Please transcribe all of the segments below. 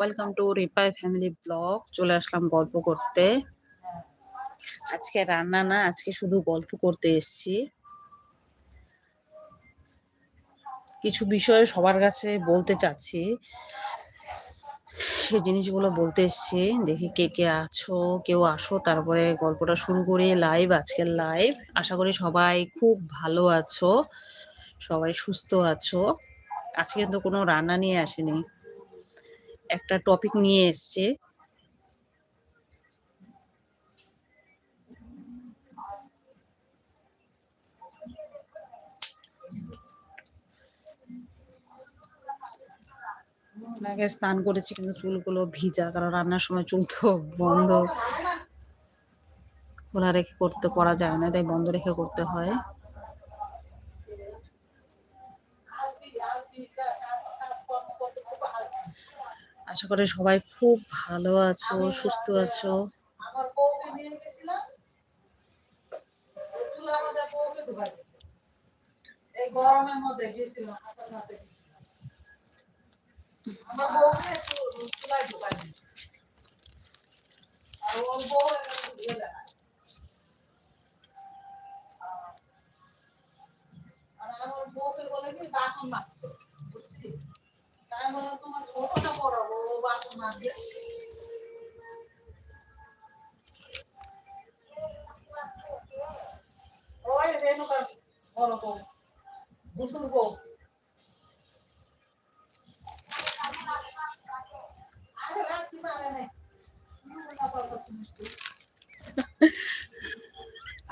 Welcome to Ripai family blog চলে আসলাম গল্প করতে। আজকে রান্না না, আজকে শুধু গল্প করতে এসছি। কিছু বিষয় সবার কাছে বলতে চাচ্ছি। সে জিনিসগুলো বলতে এসছি। দেখি কে কে আছো, কেউ আসো, তারপরে গল্পটা শুরু করি। লাইভ আজকের লাইভ আশা করি সবাই খুব ভালো আছো, সবাই সুস্থ আছো। আজকে কিন্তু কোনো রান্না নিয়ে আসেনি। একটা টপিক নিয়ে এসছে। আগে স্নান করেছি, কিন্তু চুলগুলো ভিজা, কারণ রান্নার সময় চুল তো বন্ধ। খোলা রেখে করতে, করা যায় না, তাই বন্ধ রেখে করতে হয়। আশা করি সবাই খুব ভালো আছো সুস্থ আছো। আর আমার বউকে বলে কি বাসন নাই।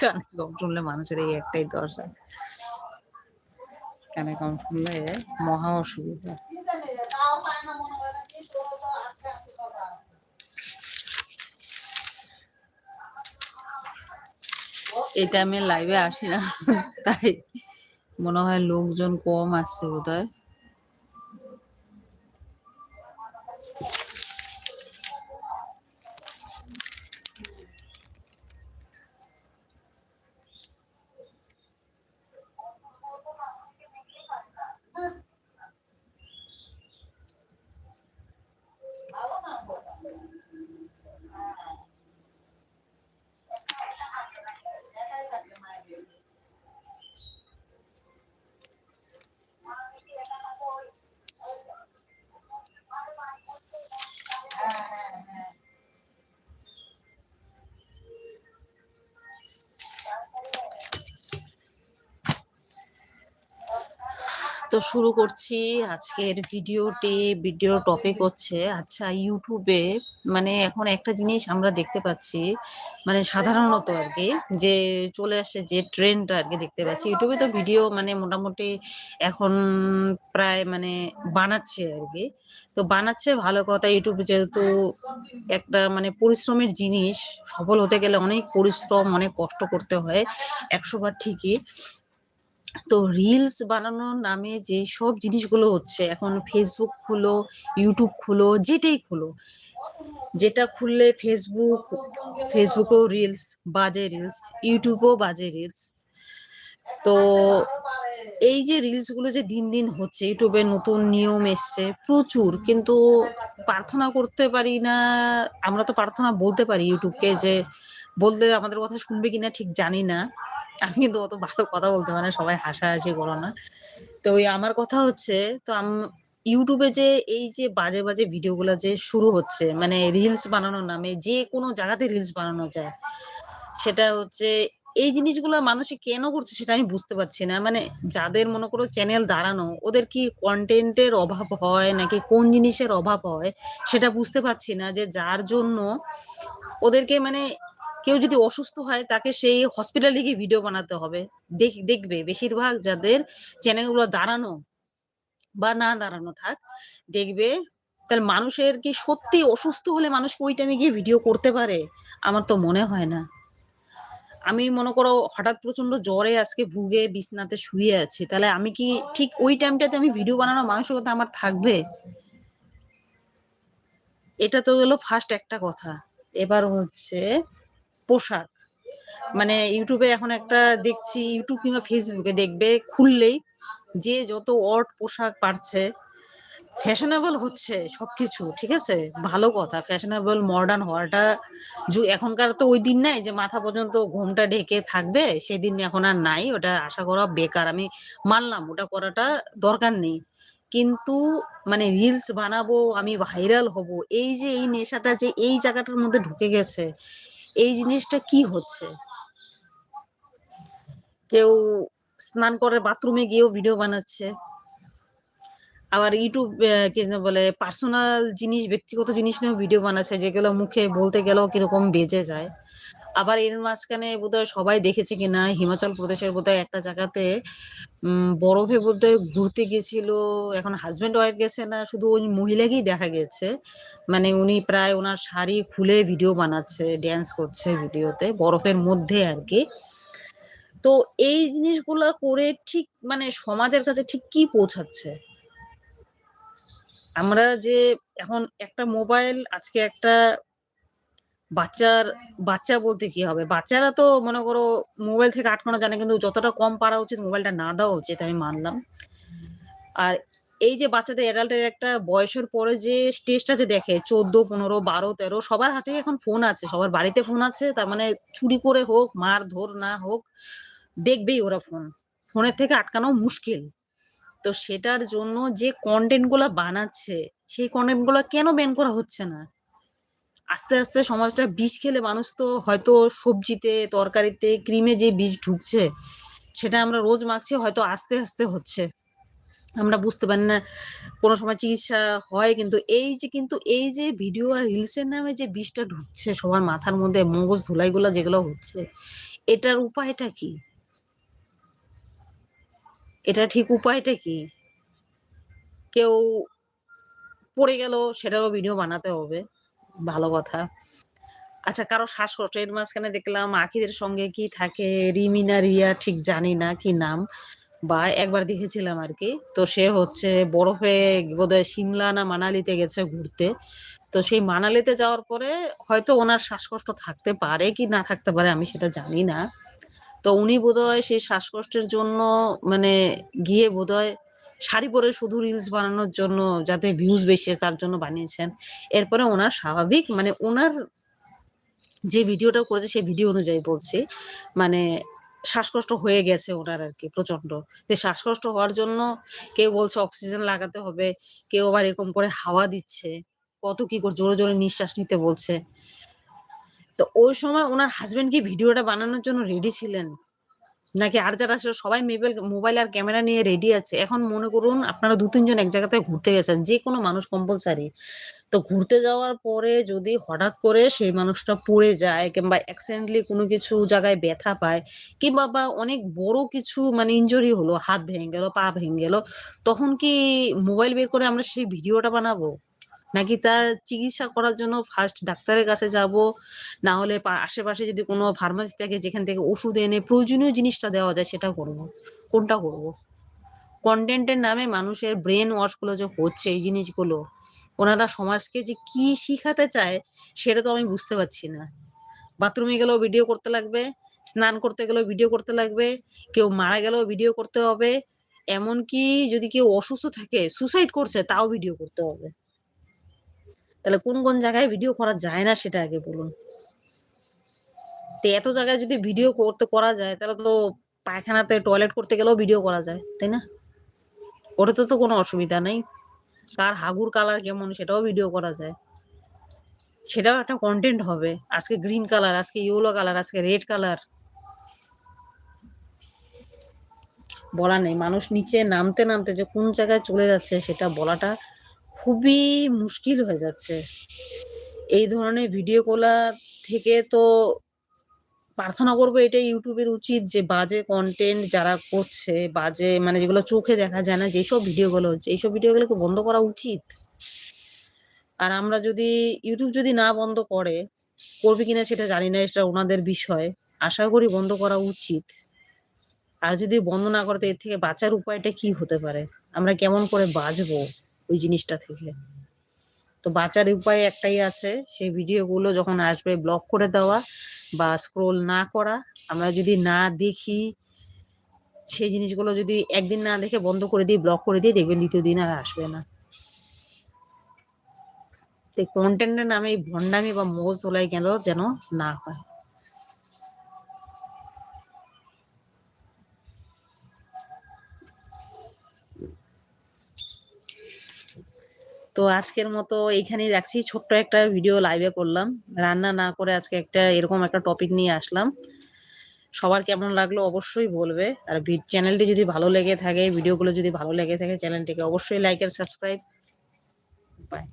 কানে কম শুনলে মানুষের এই একটাই দশা কানে কম শুনলে মহা অসুবিধা এটা আমি লাইভে আসি না, তাই মনে হয় লোকজন কম আসছে বোধ হয় তো শুরু করছি আজকের ভিডিওটি ভিডিও টপিক হচ্ছে আচ্ছা ইউটিউবে মানে এখন একটা জিনিস আমরা দেখতে পাচ্ছি মানে সাধারণত আর কি, যে চলে আসছে যে ট্রেন্ডটা আর কি দেখতে পাচ্ছি। ইউটিউবে তো ভিডিও মানে মোটামুটি এখন প্রায় মানে বানাচ্ছে আর কি। তো বানাচ্ছে ভালো কথা ইউটিউবে যেহেতু একটা মানে পরিশ্রমের জিনিস, সফল হতে গেলে অনেক পরিশ্রম, অনেক কষ্ট করতে হয় একশোবার ঠিকই। তো রিলস বানানোর নামে যে সব জিনিসগুলো হচ্ছে, এখন ফেসবুক খুলো ইউটিউব খুলো, যেটাই খুলো, যেটা খুললে ফেসবুক ফেসবুকেও রিলস বাজে রিলস ইউটিউবেও বাজে রিলস তো এই যে রিলসগুলো যে দিন দিন হচ্ছে ইউটিউবে নতুন নিয়ম এসছে, প্রচুর, কিন্তু প্রার্থনা করতে পারি না, আমরা তো প্রার্থনা বলতে পারি ইউটিউবকে যে বললে আমাদের কথা শুনবে কিনা ঠিক জানি না। আমি কিন্তু অত ভালো কথা বলতে পারি না, সবাই হাসাহাসি করো না। তো ওই আমার কথা হচ্ছে, তো ইউটিউবে যে এই যে বাজে বাজে ভিডিওগুলো যে শুরু হচ্ছে মানে রিলস বানানোর নামে যে কোনো জায়গাতে রিলস বানানো যায়, সেটা হচ্ছে এই জিনিসগুলো মানুষে কেন করছে সেটা আমি বুঝতে পারছি না। মানে যাদের মনে করো চ্যানেল দাঁড়ানো, ওদের কি কন্টেন্টের অভাব হয় নাকি কোন জিনিসের অভাব হয়, সেটা বুঝতে পারছি না যে যার জন্য ওদেরকে মানে কেউ যদি অসুস্থ হয়, তাকে সেই হসপিটালে গিয়ে ভিডিও বানাতে হবে। দেখ, দেখবে বেশিরভাগ যাদের চ্যানেলগুলো দাঁড়ানো বা না দাঁড়ানো থাক, দেখবে তাহলে মানুষের কি সত্যি অসুস্থ হলে মানুষকে ওই টাইমে গিয়ে ভিডিও করতে পারে? আমার তো মনে হয় না। আমি মনে করো হঠাৎ প্রচণ্ড জ্বরে আজকে ভুগে, বিছনাতে শুয়ে আছি। তাহলে আমি কি ঠিক ওই টাইমটাতে আমি ভিডিও বানানোর মানসিকতা আমার থাকবে? এটা তো গেলো ফার্স্ট একটা কথা। এবার হচ্ছে পোশাক। মানে ইউটিউবে এখন একটা দেখছি, ইউটিউব কিংবা ফেসবুকে দেখবে, খুললেই যে যত অড পোশাক পারছে ফ্যাশনেবল হচ্ছে সবকিছু, ঠিক আছে? ভালো কথা ফ্যাশনেবল মডার্ন হওয়াটা এখনকার তো ওই দিন নাই যে মাথা পর্যন্ত ঘোমটা ঢেকে থাকবে, সেদিন এখন আর নাই, ওটা আশা করা বেকার, আমি মানলাম, ওটা করাটা দরকার নেই। কিন্তু মানে রিলস বানাবো, আমি ভাইরাল হব, এই যে এই নেশাটা যে এই জায়গাটার মধ্যে ঢুকে গেছে এই জিনিসটা কি হচ্ছে? কেউ স্নান করে বাথরুমে গিয়েও ভিডিও বানাচ্ছে। আবার ইউটিউব কি বলে, পার্সোনাল জিনিস, ব্যক্তিগত জিনিস নিয়েও ভিডিও বানাচ্ছে যেগুলো মুখে বলতে গেলেও কীরকম বেজে যায়। আবার এর মাঝখানে বোধহয় সবাই দেখেছে কিনা, হিমাচল প্রদেশের বোধহয় একটা জায়গাতে বরফে বোধহয় ঘুরতে গেছিল এখন হাজবেন্ড ওয়াইফ গেছে না, শুধু ওই মহিলাকেই দেখা গেছে। মানে উনি প্রায় ওনার শাড়ি খুলে ভিডিও বানাচ্ছে ড্যান্স করছে ভিডিওতে বরফের মধ্যে আর কি। তো এই জিনিসগুলা করে ঠিক মানে সমাজের কাছে ঠিক কি পৌঁছাচ্ছে? আমরা যে এখন একটা মোবাইল আজকে একটা বাচ্চার, বাচ্চা বলতে কি হবে? বাচ্চারা তো মনে করো মোবাইল থেকে আটকানো জানে, কিন্তু যতটা কম পারা উচিত মোবাইলটা না দেওয়া উচিত আমি মানলাম। আর এই যে বাচ্চাদের অ্যাডাল্টের একটা বয়সের পরে যে স্টেজটা যে দেখে, চোদ্দ, পনেরো, বারো, তেরো, সবার হাতে এখন ফোন আছে, সবার বাড়িতে ফোন আছে, তার মানে চুরি করে হোক মার ধর না হোক, দেখবেই ওরা ফোন ফোনের থেকে আটকানো মুশকিল। তো সেটার জন্য যে কন্টেন্টগুলা বানাচ্ছে, সেই কন্টেন্টগুলা কেন ব্যান করা হচ্ছে না? আস্তে আস্তে সমাজটা বিষ খেলে মানুষ তো হয়তো সবজিতে, তরকারিতে, ক্রিমে যে বিষ ঢুকছে, সেটা আমরা রোজ মাখছি, হয়তো আস্তে আস্তে হচ্ছে। আমরা বুঝতে পারি না কোনো সময় চিকিৎসা হয়, কিন্তু এই যে, কিন্তু এই যে ভিডিও আর রিলসের নামে যে বিষটা ঢুকছে সবার মাথার মধ্যে, মগজ, ধুলাইগুলো যেগুলো হচ্ছে, এটার উপায়টা কি? এটা ঠিক উপায়টা কি? কেউ পড়ে গেল, সেটারও ভিডিও বানাতে হবে। ভালো কথা। আচ্ছা কারও শ্বাসকষ্ট এর মাঝখানে দেখলাম আখিদের সঙ্গে কি থাকে? রিমিনা রিয়া ঠিক জানি না কি নাম। বা একবার দেখেছিলাম আর কি। তো সে হচ্ছে বড় বরফে বোধহয় সিমলা না মানালিতে গেছে ঘুরতে। তো সেই মানালিতে যাওয়ার পরে হয়তো ওনার শ্বাসকষ্ট থাকতে পারে কি না থাকতে পারে আমি সেটা জানি না। তো উনি বোধহয় সেই শ্বাসকষ্টের জন্য মানে গিয়ে বোধহয় শাড়ি পরে শুধু রিলস বানানোর জন্য যাতে ভিউজ বেশি তার জন্য বানিয়েছেন। এরপরে ওনার স্বাভাবিক মানে ওনার যে ভিডিওটা করেছে, সেই ভিডিও অনুযায়ী বলছি মানে শ্বাসকষ্ট হয়ে গেছে ওনার আর কি প্রচণ্ড যে শ্বাসকষ্ট হওয়ার জন্য কেউ বলছে অক্সিজেন লাগাতে হবে, কেউ আবার এরকম করে হাওয়া দিচ্ছে, কত কি করে জোরে জোরে নিঃশ্বাস নিতে বলছে। তো ওই সময় ওনার হাজবেন্ড কি ভিডিওটা বানানোর জন্য রেডি ছিলেন? নাকি আর যারা ছিল সবাই মোবাইল মোবাইল আর ক্যামেরা নিয়ে রেডি আছে, এখন মনে করুন আপনারা দু তিনজন এক জায়গাতে ঘুরতে গেছেন, যে কোনো মানুষ কম্পালসারি তো ঘুরতে যাওয়ার পরে যদি হঠাৎ করে সেই মানুষটা পড়ে যায় কিংবা অ্যাক্সিডেন্টলি কোনো কিছু জায়গায় ব্যথা পায়, কিংবা বা অনেক বড় কিছু মানে ইনজুরি হলো, হাত ভেঙে গেল, পা ভেঙে গেল, তখন কি মোবাইল বের করে আমরা সেই ভিডিওটা বানাবো? নাকি তার চিকিৎসা করার জন্য ফার্স্ট ডাক্তারের কাছে যাব? না হলে আশেপাশে যদি কোনো ফার্মাসি থাকে যেখান থেকে ওষুধ এনে প্রয়োজনীয় জিনিসটা দেওয়া যায় সেটা করব। কোনটা করব? কন্টেন্টের নামে মানুষের ব্রেন ওয়াশগুলো যে হচ্ছে এই জিনিসগুলো, ওনারা সমাজকে যে কি শিখাতে চায় সেটা তো আমি বুঝতে পারছি না। বাথরুমে গেলেও ভিডিও করতে লাগবে, স্নান করতে গেলেও ভিডিও করতে লাগবে, কেউ মারা গেলেও ভিডিও করতে হবে, এমনকি যদি কেউ অসুস্থ থাকে সুসাইড করছে, তাও ভিডিও করতে হবে। তাহলে কোন কোন জায়গায় ভিডিও করা যায় না সেটা আগে বলুন। তো এত জায়গায় যদি ভিডিও করতে, করা যায়, তাহলে তো পায়খানাতে টয়লেট করতে গেলেও ভিডিও করা যায়, তাই না? ওটাতে তো কোনো অসুবিধা নেই। কার হাগুর কালার কেমন সেটাও ভিডিও করা যায়। সেটাও একটা কন্টেন্ট হবে। আজকে গ্রিন কালার আজকে ইয়েলো কালার আজকে রেড কালার বলা নেই। মানুষ নিচে নামতে নামতে যে কোন জায়গায় চলে যাচ্ছে সেটা বলাটা খুবই মুশকিল হয়ে যাচ্ছে। এই ধরনের ভিডিও গুলা থেকে তো প্রার্থনা করব এটাই ইউটিউবের উচিত যে, বাজে কন্টেন্ট যারা করছে, বাজে মানে যেগুলো চোখে দেখা যায় না, যেসব ভিডিওগুলো হচ্ছে এইসব ভিডিওগুলোকে বন্ধ করা উচিত? আর আমরা যদি, ইউটিউব যদি না বন্ধ করে, করবে কিনা সেটা জানি না, এটা ওনাদের বিষয়। আশা করি বন্ধ করা উচিত। আর যদি বন্ধ না করে তো এর থেকে বাঁচার উপায়টা কি হতে পারে? আমরা কেমন করে বাঁচবো? ওই জিনিসটা থেকে। তো বাঁচার উপায় একটাই আছে, সেই ভিডিওগুলো যখন আসবে ব্লক করে দেওয়া বা স্ক্রোল না করা, আমরা যদি না দেখি, সেই জিনিসগুলো যদি একদিন না দেখে বন্ধ করে দিই ব্লক করে দিই দেখবেন দ্বিতীয় দিন আর আসবে না। তো কন্টেন্টের নামে এই ভণ্ডামি বা মোজ হলাই গেল যেন না হয়। তো আজকের মতো এইখানেই রাখছি। ছোট্ট একটা ভিডিও লাইভে করলাম। রান্না না করে আজকে একটা এরকম একটা টপিক নিয়ে আসলাম। সবার কেমন লাগল অবশ্যই বলবে। আর চ্যানেলটি যদি ভালো লেগে থাকে ভিডিওগুলো যদি ভালো লেগে থাকে চ্যানেলটিকে অবশ্যই লাইক আর সাবস্ক্রাইব বাই